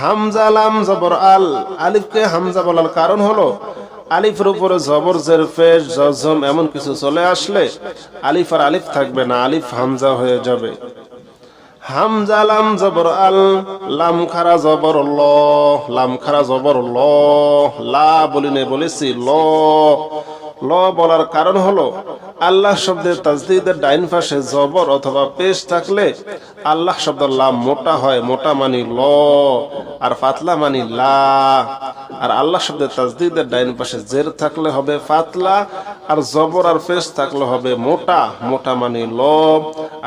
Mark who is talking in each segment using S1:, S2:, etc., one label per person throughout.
S1: হামজা লাম জবর আল, আলিফকে হামজা বলার কারণ হলো, আলিফের উপরে জবর জের জজম এমন কিছু চলে আসলে আলিফ আর আলিফ থাকবে না, আলিফ হামজা হয়ে যাবে। হামজা লাম জবর আল, লাম খারা জবর ল, লাম খারা জবর ল, লা বলি নে বলেছি ল ল বলার কারণ হলো, আল্লাহ শব্দের তাজদিদের ডাইন পাশে জবর অথবা পেশ থাকলে আল্লাহ শব্দ লাম মোটা হয়, মোটা মানি ল, আর পাতলা মানি লা। আর আল্লাহ শব্দের তাজদিদের ডাইন পাশে জের থাকলে হবে পাতলা আর জবর আর পেশ থাকলে হবে মোটা মোটা মানি ল,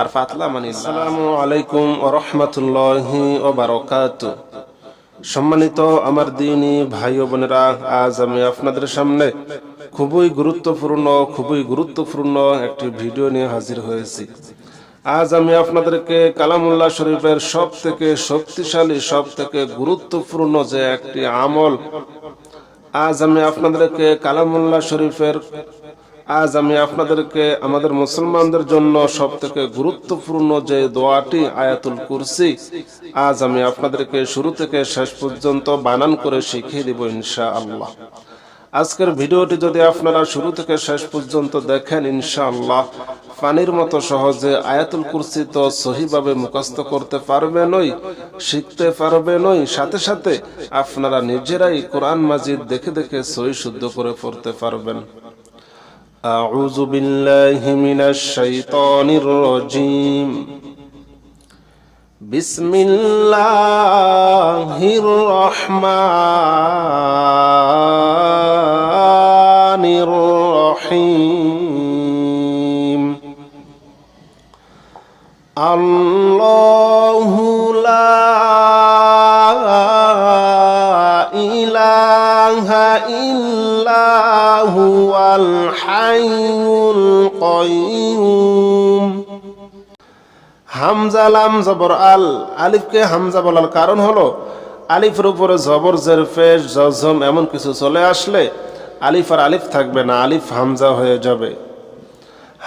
S1: আর পাতলা মানি আসসালামু আলাইকুম রাহমাতুল্লাহি ওয়া বারাকাতুহু। সম্মানিত আমার দিনী ভাই বোনেরা, আজ আমি আপনাদের সামনে খুবই গুরুত্বপূর্ণ খুবই গুরুত্বপূর্ণ একটি ভিডিও নিয়ে হাজির হয়েছি। আজ আমি আপনাদেরকে কালামুল্লাহ শরীফের সব থেকে শক্তিশালী সব থেকে গুরুত্বপূর্ণ যে একটি আমল, আজ আমি আপনাদেরকে কালামুল্লাহ শরীফের, আজ আমি আপনাদেরকে আমাদের মুসলমানদের জন্য সব থেকে গুরুত্বপূর্ণ যে দোয়াটি, আয়াতুল কুরসি, আজ আমি আপনাদেরকে শুরু থেকে শেষ পর্যন্ত বানান করে শিখিয়ে দিব ইনশা আল্লাহ আজকের ভিডিওটি যদি আপনারা শুরু থেকে শেষ পর্যন্ত দেখেন ইনশাআল্লাহ পানির মতো সহজে আয়াতুল কুরসি তো সহিভাবে মুখস্থ করতে পারবেনই শিখতে পারবেনই সাথে সাথে আপনারা নিজেরাই কোরআন মাজিদ দেখে দেখে সহি শুদ্ধ করে পড়তে পারবেন أعوذ بالله من الشيطان الرجيم بسم الله الرحمن الرحيم الله لا إله إلا هو الحي القيوم হামজা লাম জবর আল আলিফকে হামজা বলার কারণ হলো আলিফের উপরে জবর জের ফেস জজম এমন কিছু চলে আসলে আলিফ আর আলিফ থাকবে না, আলিফ হামজা হয়ে যাবে।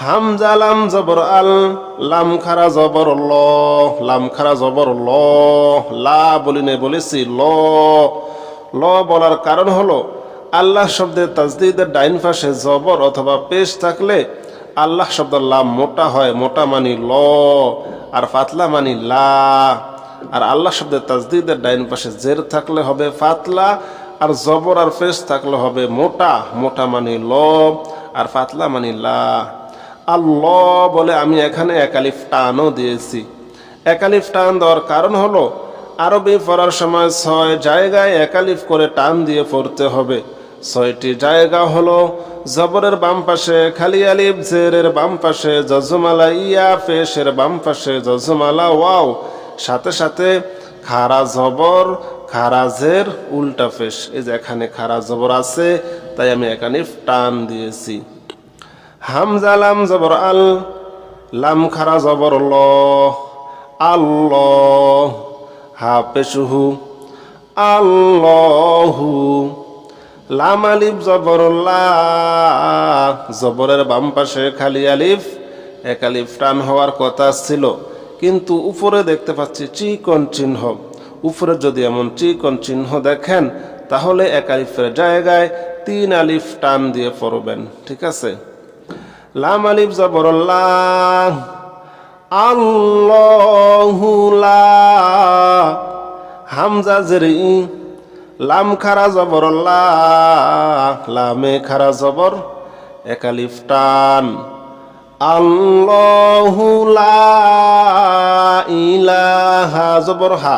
S1: হামজা, লাম, জবর, আল, লাম, খারা, জবর, ল, লাম, খারা, জবর, ল, লা বলি নে বলেছি ল ল বলার কারণ হলো আল্লাহ শব্দের তাজদিদের ডাইন পাশে জবর অথবা পেশ থাকলে আল্লাহ শব্দ লাম মোটা হয়, মোটা মানি ল, আর পাতলা মানি লা। আর আল্লাহ শব্দের তাজদিদের ডাইন পাশে জের থাকলে হবে পাতলা আর জবর আর পেশ থাকলে হবে মোটা মোটা মানে ল আর পাতলা মানি লা। আল্লাহ বলে আমি এখানে একালিফ টানও দিয়েছি। একালিফ টান দেওয়ার কারণ হলো, আরবি পড়ার সময় ছয় জায়গায় একালিফ করে টান দিয়ে পড়তে হবে। ছয়টি জায়গা হলো, জবরের বাম পাশে খালি আলিফ, জেরের বাম পাশে জজমালা, ইয়া পেশের বাম পাশে জজমালা, ওয়াও। সাথে সাথে খারা জবর খারা জের উল্টা পেশ এই যে এখানে খারা জবর আছে, তাই আমি এখানে টান দিয়েছি। হামজা লাম জবর আল, লাম খারা জবর ল, আল্লাহ হা পেশুহু আল্লাহু। লাম আলিফ জবর জবরের বাম পাশে খালি আলিফ, এক আলিফ টান হওয়ার কথা ছিল। কিন্তু উপরে দেখতে পাচ্ছি চিকন চিহ্ন। উপরে যদি এমন চিকন চিহ্ন দেখেন, তাহলে এক আলিফের জায়গায় তিন আলিফ টান দিয়ে পড়বেন, ঠিক আছে? লাম আলিফ জবর লা, আল্লাহু লা, হামজা জেরি, লাম খারা জবর লামে খারা জবর একালিফ টান। আল্লাহুলা ইলাহা জবর হা।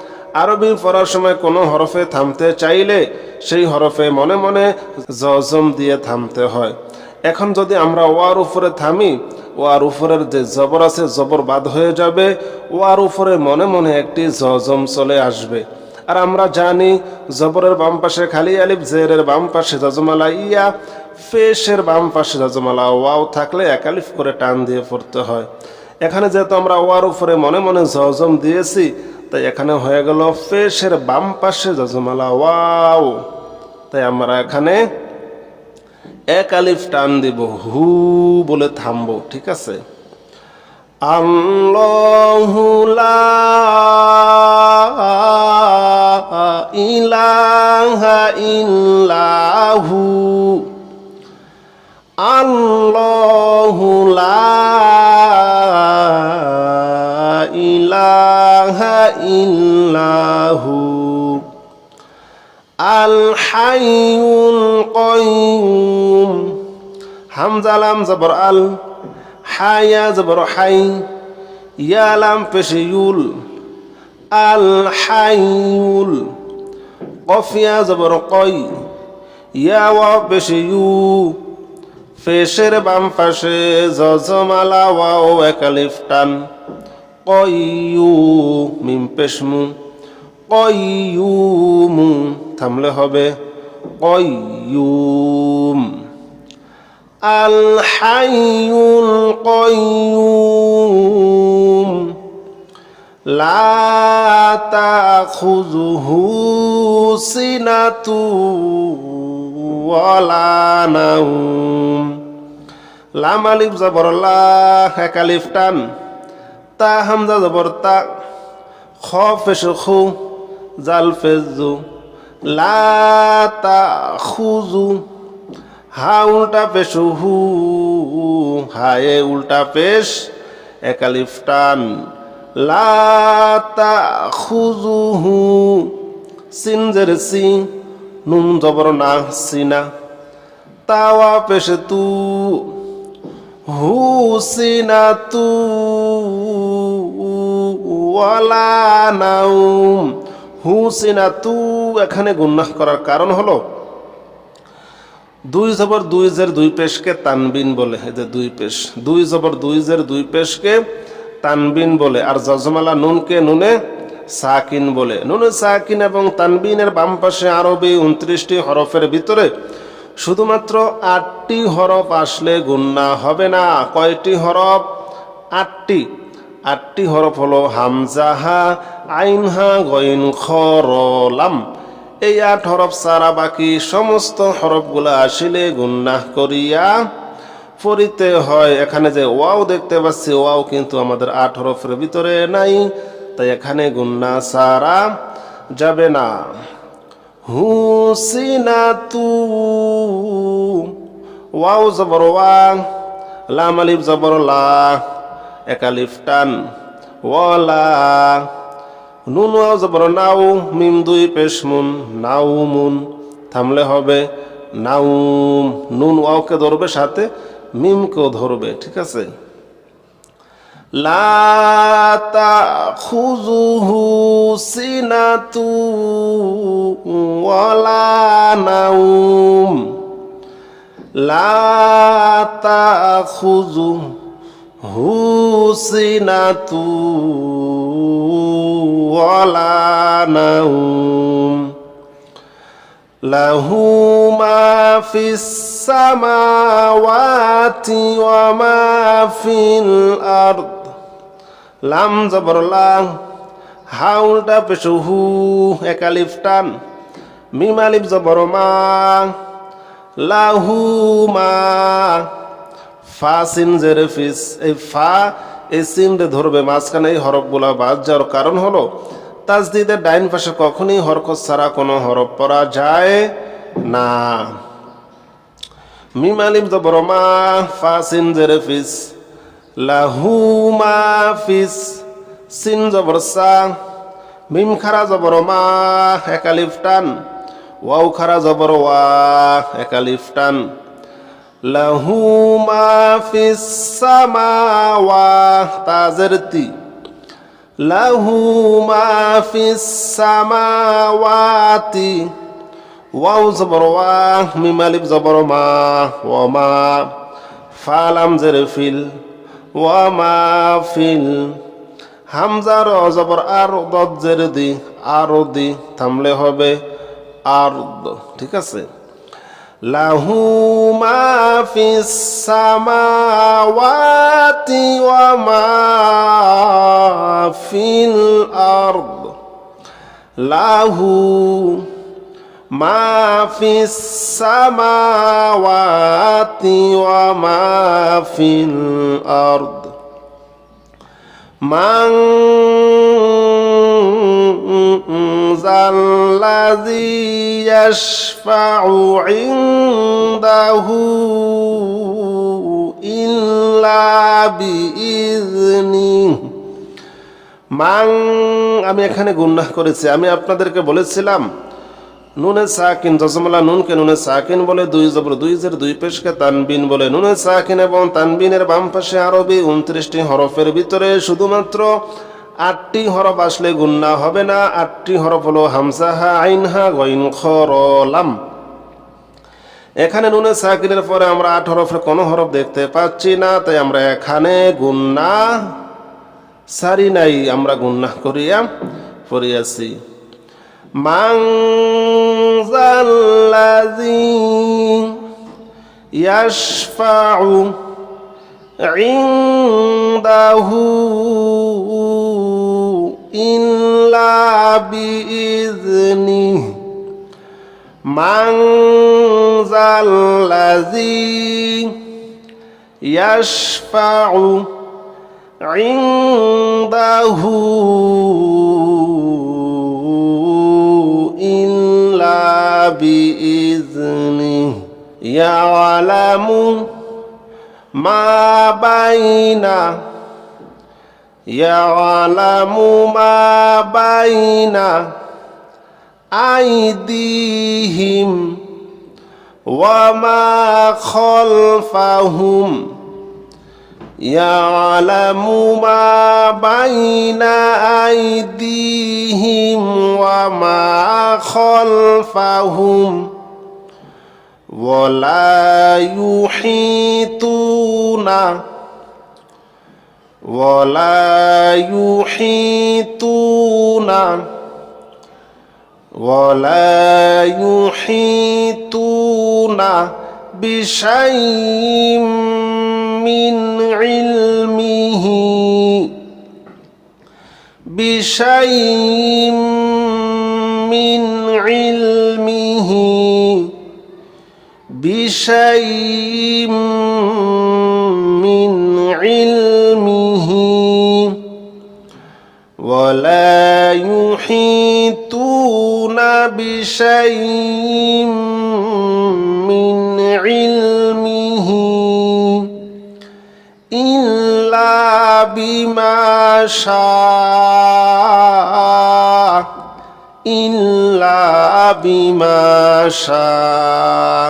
S1: আরবি পড়ার সময় কোনো হরফে থামতে চাইলে সেই হরফে মনে মনে জজম দিয়ে থামতে হয়। এখন যদি আমরা ওয়ার উপরে থামি, ওয়ার উপরের যে জবর আছে, জবর বাদ হয়ে যাবে, ওয়ার উপরে মনে মনে একটি জজম চলে আসবে। আর আমরা জানি, জবরের বাম পাশে খালি আলিফ, জেরের বাম পাশে জজমালা ইয়া, ফেসের বাম পাশে জজমালা ওয়াও থাকলে এক আলিফ করে টান দিয়ে পড়তে হয়। এখানে যেহেতু আমরা ওয়ার উপরে মনে মনে জজম দিয়েছি তাই এখানে হয়ে গেল ফেসের বাম পাশে জজমালা, ওয়াও। তাই আমরা এখানে এক আলিফ টান দিব, হু বলে থামবো, ঠিক আছে? আল্লাহু ইলাহা ইল্লাহু। ইল্লাহু আল হাইয়ুল কাইয়ুম হামজা, লাম, জবর, আল। হায়া, জবর, হাই। ইয়া, লাম, পেশে, ইউল। আল হাইয়ুল কফিয়া, জবর, কই। ইয়া, ওয়া, পেশে ফেসের বাম পাশে জজমালা টান। কইয়ু মিম পেশমু কয়ুমু থামলে হবে কয়ুম আল হাইয়ুল কয়ুম লা তাখুযুহু সিনাতু ওয়ালা নাউম লাম আলিফ জবর লা এক আলিফ টান। তা হামজা জবর তা খ ফেস খু জাল ফেজু লা তা খুজু হা উল্টা পেশ হু হায়ে উল্টা পেশ। একালিফ টান। লা তা খুজু হু সিনজের সি। নুন জবর না সিনা। তাওয়া পেশ তু হুসিনা তু। ওয়ালা নাউম হুসিনা তু, এখানে গুন্নাহ করার কারণ হলো, দুই জবর দুই জের দুই পেশকে তানবিন বলে, এই যে দুই পেশ, দুই জবর দুই জের দুই পেশকে তানবিন বলে, আর জজমালা নুনকে নুনে সাকিন বলে। নুনে সাকিন এবং তানবিনের বাম পাশে আরবি উনত্রিশটি হরফের ভিতরে শুধুমাত্র আটটি হরফ আসলে গুন্না হবে না। কয়টি হরফ? আটটি। আটটি হরফ হলো হামজাহা, আইনহা গইন খরলাম এই আট হরফ সারা বাকি সমস্ত হরফগুলা আসিলে গুন্নাহ করিয়া পড়িতে হয়। এখানে যে ওয়াও দেখতে পাচ্ছি, ওয়াও কিন্তু আমাদের আট হরফের ভিতরে নাই, তাই এখানে গুন্না সারা যাবে না। হুসিনাতু, ওয়াও জবর ওয়া, লাম আলিফ জবর লা। একালিফ টান ওয়ালা নুন ওয়াও জবর নাও মিম দুই পেশ মুন নাও মুন থামলে হবে নাউম নুন ওয়াওকে ধরবে সাথে মিমকেও ধরবে ঠিক আছে لا تأخذه سنة ولا نوم لا تأخذه سنة ولا نوم له ما في السماوات وما في الأرض লাম জবর লাং হাউলটা পেশু হু একালিফ টান মিম আলিফ জবর মা লাহু মা ফা সিন জেরে এই ফা, এই সিন ধরবে মাঝখানে এই হরফগুলা বাদ যাওয়ার কারণ হলো, তাজদিদের ডাইন পাশে কখনই হরকত ছাড়া কোনো হরফ পড়া যায় না। মিম আলিফ জবর মা, ফা সিন জেরে ফিস, লাহু মা ফিস, সিন জবর সা, মিম খারা জবর মা একালিফ টান, ওয়াও খারা জবর ওয়া একালিফ লাহু মা ফিস সামাওয়া তাজের লাহু মা ফিস সামাওয়াতি ওয়াও জবর ওয়া মিম জবর মা ওয়া মা ফালাম জের ফিল ওয়ামা ফিল হামজার অজবর আর দজ্জের দি আরও দি থামলে হবে আর ঠিক আছে? লাহু মা ফিস সামাওয়াতি ওয়া মা ফিল আরদ লাহু মা ফিস সামাওয়াতি ওয়া মা ফিল আরদ من ذا الذي يشفع عنده إلا بإذنه মান আমি এখানে গুন্নাহ করেছি আমি আপনাদেরকে বলেছিলাম নুনে সাকিন জসমলা নুনকে নুনে সাকিন বলে দুই জবর দুই জের দুই পেশকে তানবিন বলে নুনে সাকিন এবং তানবিনের বাম পাশে আরবি উনত্রিশটি হরফের ভিতরে শুধুমাত্র আটটি হরফ আসলে গুন্না হবে না, আটটি হরফ হলো হামসাহা আইনহা গইন খরলাম এখানে নুনে সাকিরের পরে আমরা আট হরফের কোনো হরফ দেখতে পাচ্ছি না, তাই আমরা এখানে গুন্না সারি নাই, আমরা গুন্না করিয়া পড়িয়াছি। মাং ইয়াশফাউ ইন্দাহু إلا بإذنه من ذا الذي يشفع عنده إلا بإذنه يعلم ما بين يعلم ما بين أيديهم وما خلفهم يعلم ما بين أيديهم وما خلفهم ولا يحيطون ولا يحيطون ولا يحيطون بشيء من علمه بشيء من علمه بشيء من علمه ولا يحيطون بشيء من علمه إلا بما شاء إلا بما شاء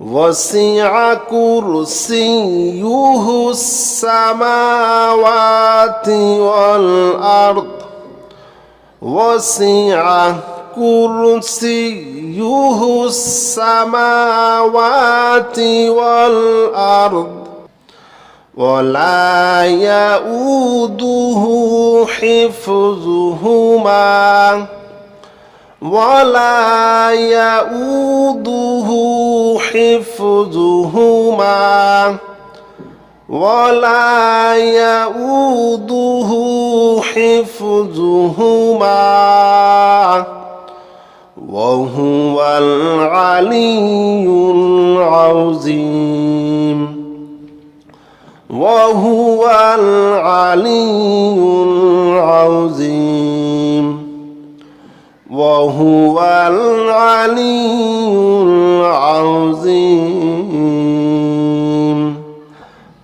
S1: وسع كرسيه السماوات والأرض. وسع كرسيه السماوات والأرض. ولا يؤوده حفظهما. ولا يؤوده حفظهما ولا يؤوده حفظهما وهو العلي العظيم وهو العلي العظيم وهو العلي العظيم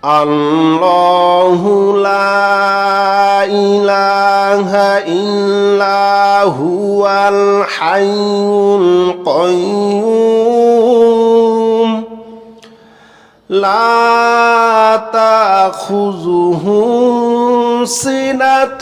S1: الله لا إله إلا هو الحي الحي القيوم لا تأخذه سنة